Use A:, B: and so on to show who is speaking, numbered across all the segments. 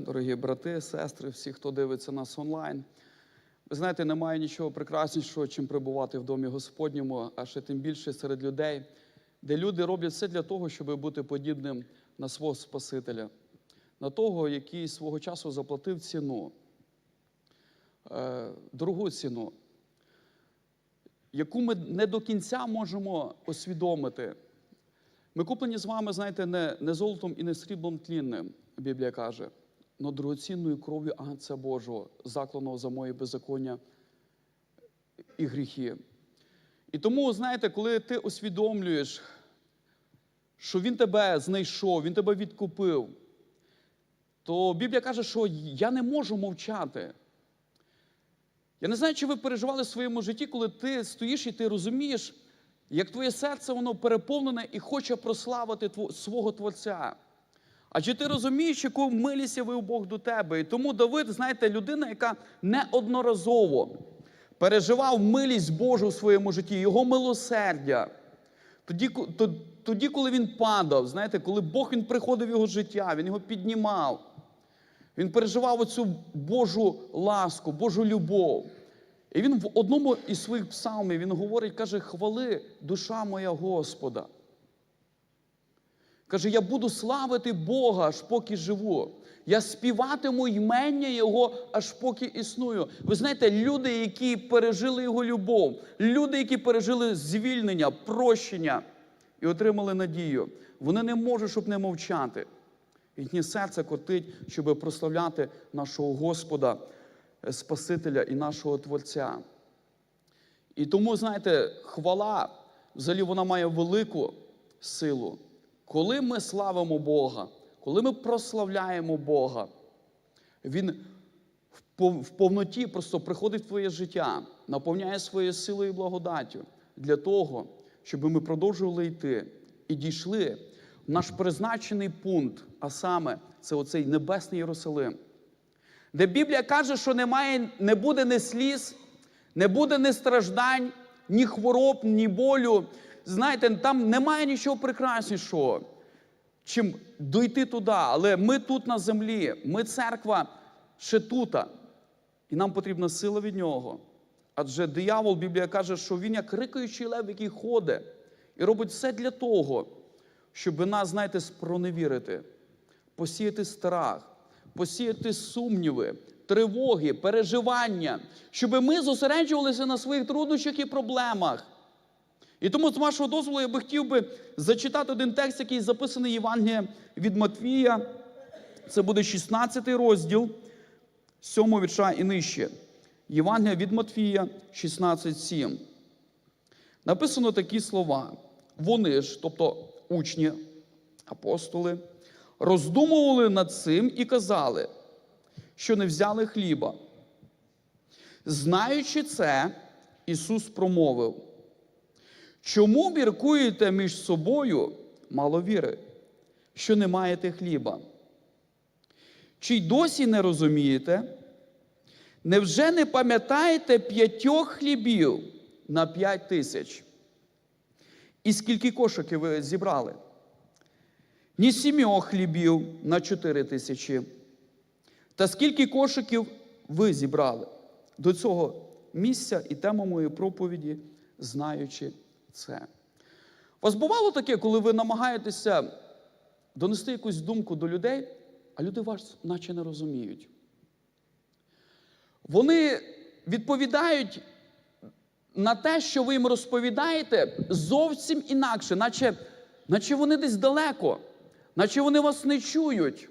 A: дорогі брати, сестри, всі, хто дивиться нас онлайн. Ви знаєте, немає нічого прекраснішого, чим перебувати в домі Господньому, а ще тим більше серед людей, де люди роблять все для того, щоб бути подібним на свого Спасителя, на того, який свого часу заплатив ціну, е, дорогу ціну, яку ми не до кінця можемо усвідомити. Ми куплені з вами, знаєте, не, не золотом і не сріблом тлінним, Біблія каже, но дорогоцінною кров'ю Агнця Божого, закланого за мої беззаконня і гріхи. І тому, знаєте, коли ти усвідомлюєш, що Він тебе знайшов, Він тебе відкупив, то Біблія каже, що я не можу мовчати. Я не знаю, чи ви переживали в своєму житті, коли ти стоїш і ти розумієш, як твоє серце воно переповнене і хоче прославити тво- свого Творця. А чи ти розумієш, яку милість явив Бог до тебе? І тому Давид, знаєте, людина, яка неодноразово переживав милість Божу в своєму житті, його милосердя. Тоді, то- тоді, коли він падав, знаєте, коли Бог він приходив в його життя, він його піднімав. Він переживав оцю Божу ласку, Божу любов. І він в одному із своїх псалмів він говорить, каже: хвали, душа моя Господа. Каже, я буду славити Бога, аж поки живу. Я співатиму ймення Його, аж поки існую. Ви знаєте, люди, які пережили Його любов, люди, які пережили звільнення, прощення і отримали надію, вони не можуть, щоб не мовчати. Їхнє серце котить, щоб прославляти нашого Господа, е, Спасителя і нашого Творця. І тому, знаєте, хвала, взагалі вона має велику силу. Коли ми славимо Бога, коли ми прославляємо Бога, Він в повноті просто приходить в твоє життя, наповняє своєю силою і благодаттю для того, щоб ми продовжували йти і дійшли в наш призначений пункт, а саме це оцей небесний Єрусалим, де Біблія каже, що немає, не буде ні сліз, не буде ні страждань, ні хвороб, ні болю. Знаєте, там немає нічого прекраснішого, чим дойти туди. Але ми тут на землі, ми церква ще тута. І нам потрібна сила від нього. Адже диявол, Біблія каже, що він як рикаючий лев, який ходить, і робить все для того, щоб нас, знаєте, спроневірити, посіяти страх, посіяти сумніви, тривоги, переживання, щоб ми зосереджувалися на своїх труднощах і проблемах. І тому, з вашого дозволу, я би хотів би зачитати один текст, який записаний в Євангелії від Матвія. Це буде 16 розділ, 7 вірша і нижче. Євангелія від Матвія 16,7. Написано такі слова. Вони ж, тобто учні, апостоли, роздумували над цим і казали, що не взяли хліба. Знаючи це, Ісус промовив. Чому міркуєте між собою мало віри, що не маєте хліба? Чи й досі не розумієте? Невже не пам'ятаєте п'ятьох хлібів на п'ять тисяч? І скільки кошиків ви зібрали? Ні сімьох хлібів на чотири тисячі. Та скільки кошиків ви зібрали? До цього місця і тема моєї проповіді, знаючи це. Вас бувало таке, коли ви намагаєтеся донести якусь думку до людей, а люди вас наче не розуміють. Вони відповідають на те, що ви їм розповідаєте, зовсім інакше, наче, наче вони десь далеко, наче вони вас не чують.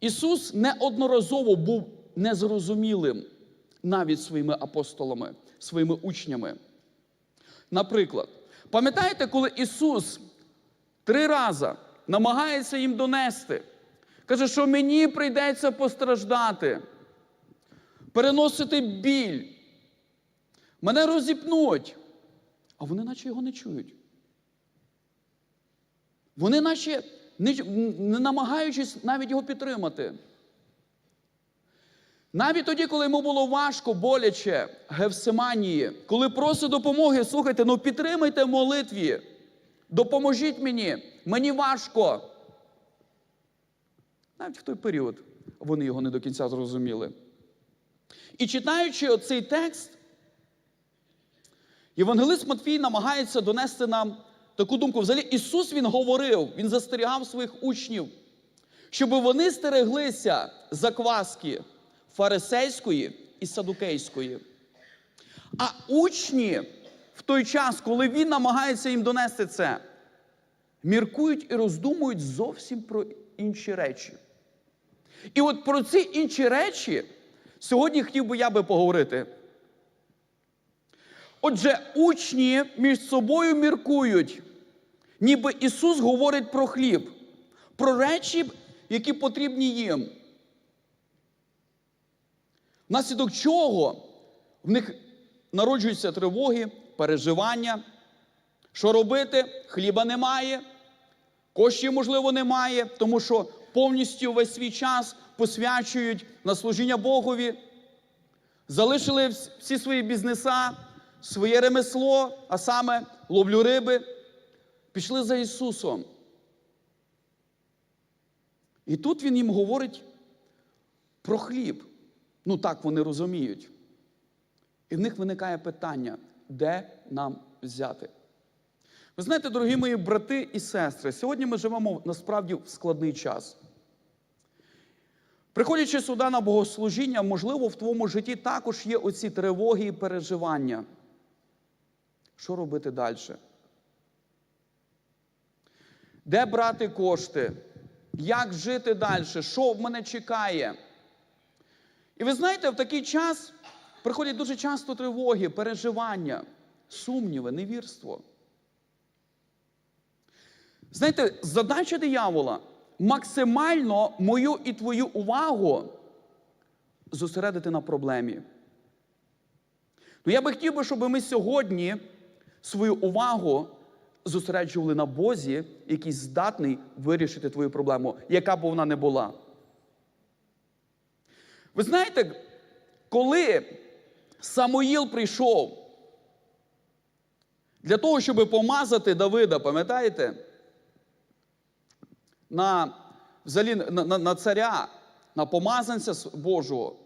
A: Ісус неодноразово був незрозумілим навіть своїми апостолами, своїми учнями. Наприклад, пам'ятаєте, коли Ісус три рази намагається їм донести, каже, що мені прийдеться постраждати, переносити біль, мене розіпнуть, а вони наче його не чують. Вони наче не, намагаючись навіть його підтримати. Навіть тоді, коли йому було важко, боляче, Гевсиманії, коли просить допомоги, слухайте, ну підтримайте молитві, допоможіть мені, мені важко. Навіть в той період вони його не до кінця зрозуміли. І читаючи оцей текст, Євангелист Матфій намагається донести нам таку думку. Взагалі, Ісус Він говорив, Він застерігав своїх учнів, щоб вони стереглися закваски фарисейської і садукейської. А учні в той час, коли він намагається їм донести це, міркують і роздумують зовсім про інші речі. І от про ці інші речі сьогодні хотів би я би поговорити. Отже, учні між собою міркують, ніби Ісус говорить про хліб, про речі, які потрібні їм. Внаслідок чого в них народжуються тривоги, переживання. Що робити? Хліба немає, коштів, можливо, немає, тому що повністю весь свій час посвячують на служіння Богові, залишили всі свої бізнеса, своє ремесло, а саме ловлю риби, пішли за Ісусом. І тут Він їм говорить про хліб. Ну так вони розуміють. І в них виникає питання, де нам взяти? Ви знаєте, дорогі мої брати і сестри, сьогодні ми живемо насправді в складний час. Приходячи сюди на богослужіння, можливо, в твоєму житті також є оці тривоги і переживання. Що робити далі? Де брати кошти? Як жити далі? Що в мене чекає? І ви знаєте, в такий час приходять дуже часто тривоги, переживання, сумніви, невірство. Знаєте, задача диявола максимально мою і твою увагу зосередити на проблемі. Ну, я би хотів би, щоб ми сьогодні свою увагу зосереджували на Бозі, який здатний вирішити твою проблему, яка б вона не була. Ви знаєте, коли Самуїл прийшов для того, щоб помазати Давида, пам'ятаєте? На, взагалі, на, на, на царя, на помазанця Божого.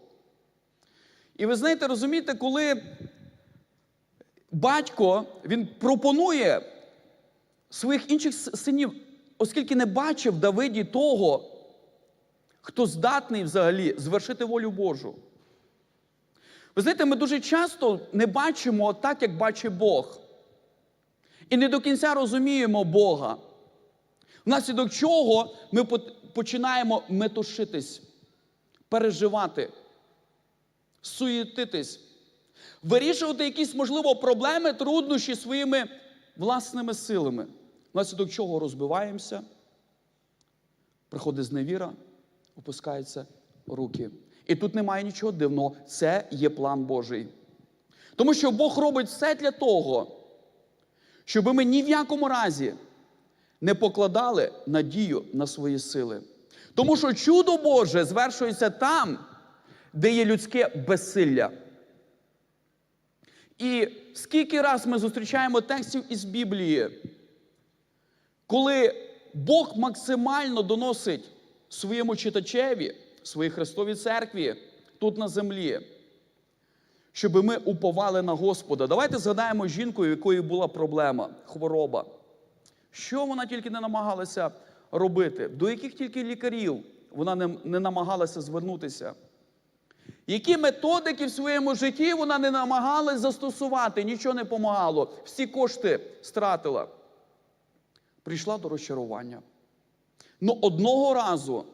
A: І ви знаєте, розумієте, коли батько він пропонує своїх інших синів, оскільки не бачив Давиді того, хто здатний взагалі звершити волю Божу. Ви знаєте, ми дуже часто не бачимо так, як бачить Бог. І не до кінця розуміємо Бога. Внаслідок чого ми починаємо метушитись, переживати, суєтитись, вирішувати якісь, можливо, проблеми, труднощі своїми власними силами. Внаслідок чого розбиваємося, приходить зневіра, опускаються руки. І тут немає нічого дивного, це є план Божий. Тому що Бог робить все для того, щоб ми ні в якому разі не покладали надію на свої сили. Тому що чудо Боже звершується там, де є людське безсилля. І скільки раз ми зустрічаємо текстів із Біблії, коли Бог максимально доносить своєму читачеві, своїй Христовій церкві тут на землі, щоб ми уповали на Господа. Давайте згадаємо жінку, у якої була проблема, хвороба. Що вона тільки не намагалася робити, до яких тільки лікарів вона не, не намагалася звернутися. Які методики в своєму житті вона не намагалась застосувати, нічого не допомагало, всі кошти стратила. Прийшла до розчарування. Ну одного разу,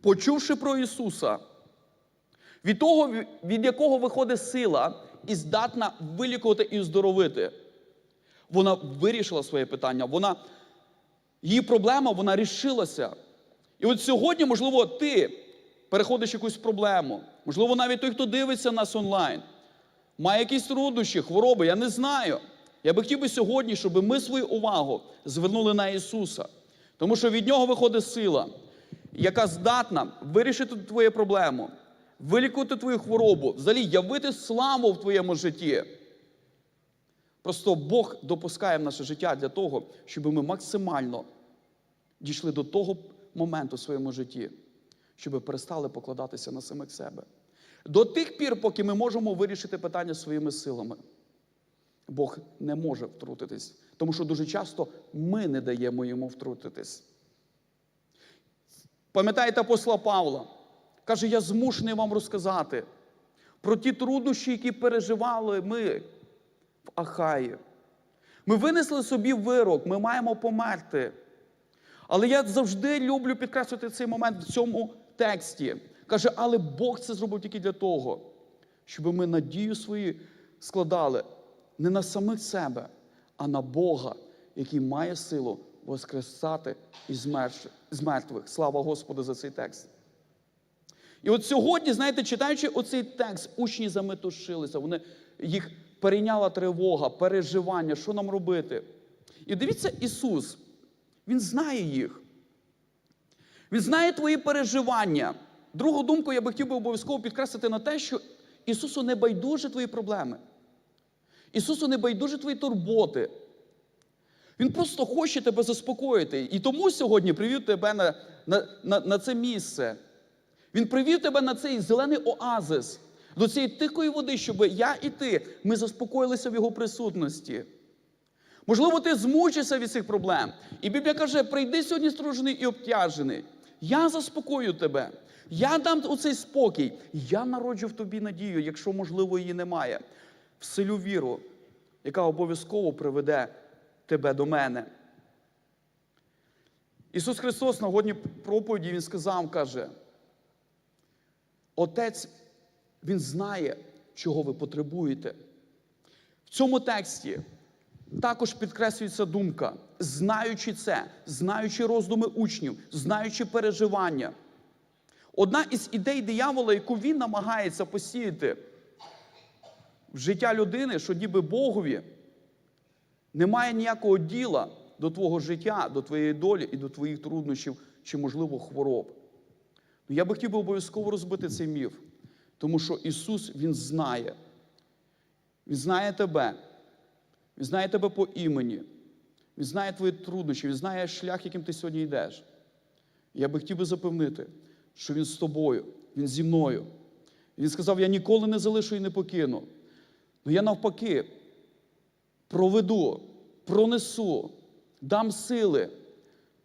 A: почувши про Ісуса, від того, від якого виходить сила і здатна вилікувати і оздоровити, вона вирішила своє питання. Вона, її проблема, вона рішилася. І от сьогодні, можливо, ти переходиш якусь проблему. Можливо, навіть той, хто дивиться нас онлайн, має якісь труднощі, хвороби, я не знаю. Я би хотів би сьогодні, щоб ми свою увагу звернули на Ісуса. Тому що від Нього виходить сила, яка здатна вирішити твою проблему, вилікувати твою хворобу, взагалі явити славу в твоєму житті. Просто Бог допускає в наше життя для того, щоб ми максимально дійшли до того момент у своєму житті, щоб перестали покладатися на самих себе. До тих пір, поки ми можемо вирішити питання своїми силами. Бог не може втрутитись, тому що дуже часто ми не даємо йому втрутитись. Пам'ятаєте апостола Павла? Каже, я змушений вам розказати про ті труднощі, які переживали ми в Ахаї. Ми винесли собі вирок, ми маємо померти. Але я завжди люблю підкреслити цей момент в цьому тексті. Каже, але Бог це зробив тільки для того, щоб ми надію свої складали не на самих себе, а на Бога, який має силу воскресати із мертвих. Слава Господу за цей текст. І от сьогодні, знаєте, читаючи оцей текст, учні заметушилися, вони їх перейняла тривога, переживання, що нам робити. І дивіться, Ісус, Він знає їх. Він знає твої переживання. Другу думку я би хотів би обов'язково підкреслити на те, що Ісусу не байдуже твої проблеми. Ісусу не байдуже твої турботи. Він просто хоче тебе заспокоїти. І тому сьогодні привів тебе на, на, на, на це місце. Він привів тебе на цей зелений оазис, до цієї тихої води, щоб я і ти ми заспокоїлися в його присутності. Можливо, ти змучишся від цих проблем. І Біблія каже: прийди сьогодні стружений і обтяжений. Я заспокою тебе. Я дам у цей спокій. Я народжу в тобі надію, якщо, можливо, її немає. Вселю віру, яка обов'язково приведе тебе до мене. Ісус Христос на годній проповіді Він сказав, каже, Отець, Він знає, чого ви потребуєте. В цьому тексті також підкреслюється думка, знаючи це, знаючи роздуми учнів, знаючи переживання. Одна із ідей диявола, яку він намагається посіяти в життя людини, що ніби Богові немає ніякого діла до твого життя, до твоєї долі і до твоїх труднощів чи, можливо, хвороб. Ну, Я би хотів би обов'язково розбити цей міф, тому що Ісус Він знає. Він знає тебе. Він знає тебе по імені. Він знає твої труднощі, він знає шлях, яким ти сьогодні йдеш. Я би хотів би запевнити, що він з тобою, він зі мною. Він сказав: Я ніколи не залишу і не покину. Ну я навпаки проведу, пронесу, дам сили.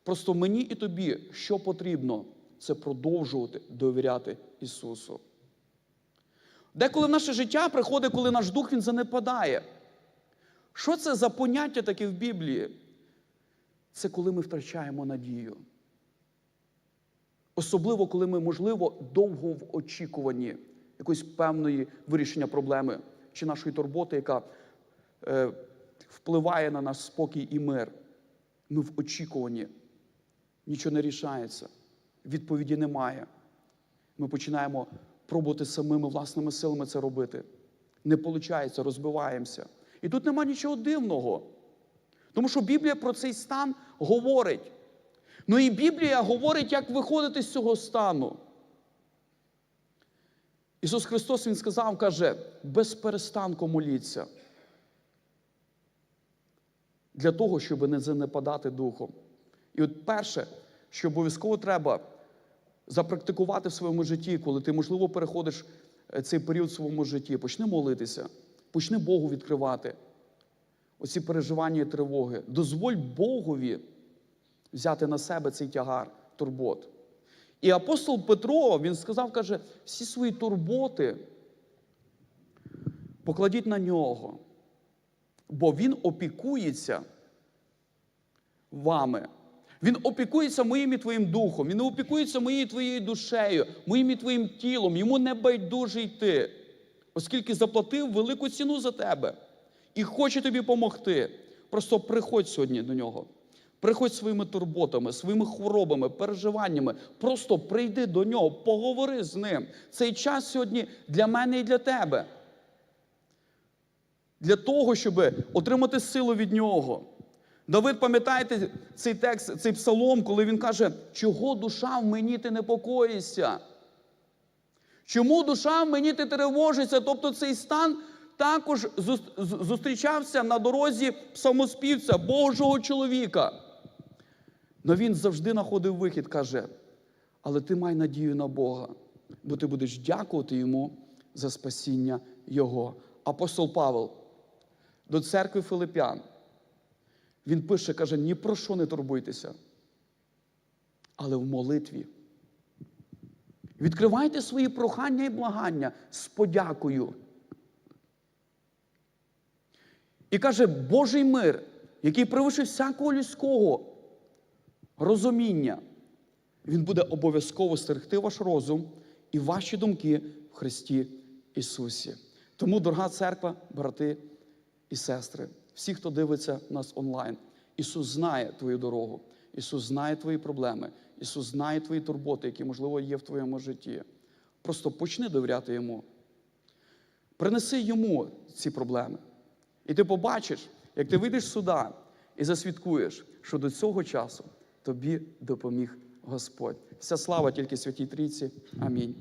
A: Просто мені і тобі, що потрібно, це продовжувати довіряти Ісусу. Деколи в наше життя приходить, коли наш дух він занепадає. Що це за поняття таке в Біблії? Це коли ми втрачаємо надію. Особливо, коли ми, можливо, довго в очікуванні якоїсь певної вирішення проблеми чи нашої турботи, яка е, впливає на наш спокій і мир. Ми в очікуванні. Нічого не рішається, відповіді немає. Ми починаємо пробувати самими власними силами це робити. Не виходить, розбиваємося. І тут нема нічого дивного. Тому що Біблія про цей стан говорить. Ну і Біблія говорить, як виходити з цього стану. Ісус Христос Він сказав, каже, без перестанку моліться. Для того, щоб не занепадати духом. І от перше, що обов'язково треба запрактикувати в своєму житті, коли ти, можливо, переходиш е, цей період в своєму житті, почни молитися, почни Богу відкривати оці переживання і тривоги. Дозволь Богові взяти на себе цей тягар турбот. І апостол Петро, він сказав, каже, всі свої турботи покладіть на нього, бо він опікується вами. Він опікується моїм і твоїм духом, він опікується моєю твоєю душею, моїм і твоїм тілом. Йому не байдуже йти, оскільки заплатив велику ціну за тебе і хоче тобі допомогти. Просто приходь сьогодні до нього. Приходь своїми турботами, своїми хворобами, переживаннями. Просто прийди до нього, поговори з ним. Цей час сьогодні для мене і для тебе. Для того, щоб отримати силу від нього. Давид, пам'ятаєте цей текст, цей псалом, коли він каже, чого душа в мені ти непокоїшся? Чому душа в мені ти тривожишся? Тобто цей стан також зустрічався на дорозі псалмоспівця, Божого чоловіка. Но він завжди знаходив вихід, каже, але ти май надію на Бога, бо ти будеш дякувати йому за спасіння Його. Апостол Павел до церкви Филип'ян. Він пише, каже, ні про що не турбуйтеся, але в молитві. Відкривайте свої прохання і благання з подякою. І каже, Божий мир, який превише всякого людського розуміння, він буде обов'язково стерегти ваш розум і ваші думки в Христі Ісусі. Тому, дорога церква, брати і сестри, всі, хто дивиться нас онлайн, Ісус знає твою дорогу, Ісус знає твої проблеми, Ісус знає твої турботи, які, можливо, є в твоєму житті. Просто почни довіряти Йому. Принеси йому ці проблеми. І ти побачиш, як ти вийдеш сюди і засвідкуєш, що до цього часу тобі допоміг Господь. Вся слава тільки Святій Трійці. Амінь.